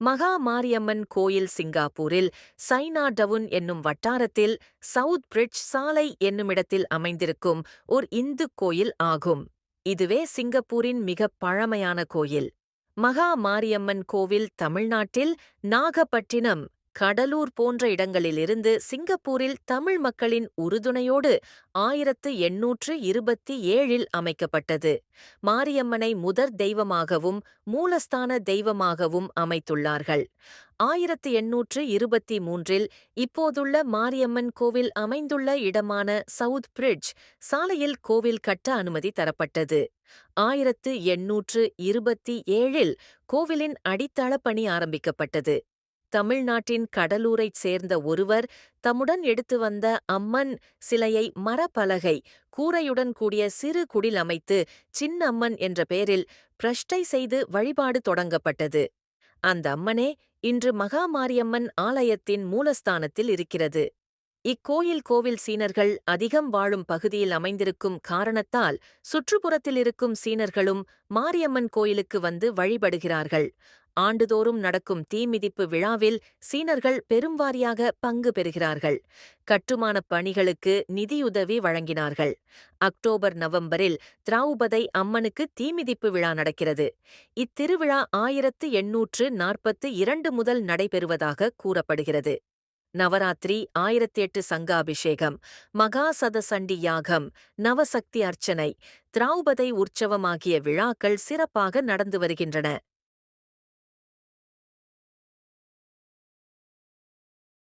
மகா மாரியம்மன் கோயில் சிங்காப்பூரில் China down என்னும் வட்டாரத்தில் சவுத் பிரிட்ஜ் சாலை என்னுமிடத்தில் அமைந்திருக்கும் ஓர் இந்து கோயில் ஆகும். இதுவே சிங்கப்பூரின் மிகப் பழமையான கோயில். மகா மாரியம்மன் கோவில் தமிழ்நாட்டில் நாகப்பட்டினம் கடலூர் போன்ற இடங்களிலிருந்து சிங்கப்பூரில் தமிழ் மக்களின் உறுதுணையோடு ஆயிரத்து எண்ணூற்று இருபத்தி ஏழில் அமைக்கப்பட்டது. மாரியம்மனை முதற் தெய்வமாகவும் மூலஸ்தான தெய்வமாகவும் அமைத்துள்ளார்கள். ஆயிரத்து எண்ணூற்று இருபத்தி மூன்றில் இப்போதுள்ள மாரியம்மன் கோவில் அமைந்துள்ள இடமான சவுத் பிரிட்ஜ் சாலையில் கோவில் கட்ட அனுமதி தரப்பட்டது. ஆயிரத்து எண்ணூற்று இருபத்தி ஏழில் கோவிலின் அடித்தள பணி ஆரம்பிக்கப்பட்டது. தமிழ்நாட்டின் கடலூரைச் சேர்ந்த ஒருவர் தம்முடன் எடுத்து வந்த அம்மன் சிலையை மரப்பலகை கூரையுடன் கூடிய சிறு குடில் அமைத்து சின்ன அம்மன் என்ற பெயரில் பிரஷ்டை செய்து வழிபாடு தொடங்கப்பட்டது. அந்த அம்மனே இன்று மகாமாரியம்மன் ஆலயத்தின் மூலஸ்தானத்தில் இருக்கிறது. இக்கோயில் கோவில் சீனர்கள் அதிகம் வாழும் பகுதியில் அமைந்திருக்கும் காரணத்தால் சுற்றுப்புறத்தில் இருக்கும் சீனர்களும் மாரியம்மன் கோயிலுக்கு வந்து வழிபடுகிறார்கள். ஆண்டுதோறும் நடக்கும் தீமிதிப்பு விழாவில் சீனர்கள் பெரும்வாரியாக பங்கு பெறுகிறார்கள். கட்டுமானப் பணிகளுக்கு நிதியுதவி வழங்கினார்கள். அக்டோபர் நவம்பரில் திராவுபதை அம்மனுக்கு தீமிதிப்பு விழா நடக்கிறது. இத்திருவிழா ஆயிரத்து எண்ணூற்று நாற்பத்து இரண்டு முதல் நடைபெறுவதாக கூறப்படுகிறது. நவராத்திரி ஆயிரத்தி எட்டு சங்காபிஷேகம் மகாசதசண்டி யாகம் நவசக்தி அர்ச்சனை திராவுபதை உற்சவம் ஆகிய விழாக்கள் சிறப்பாக நடந்து வருகின்றன.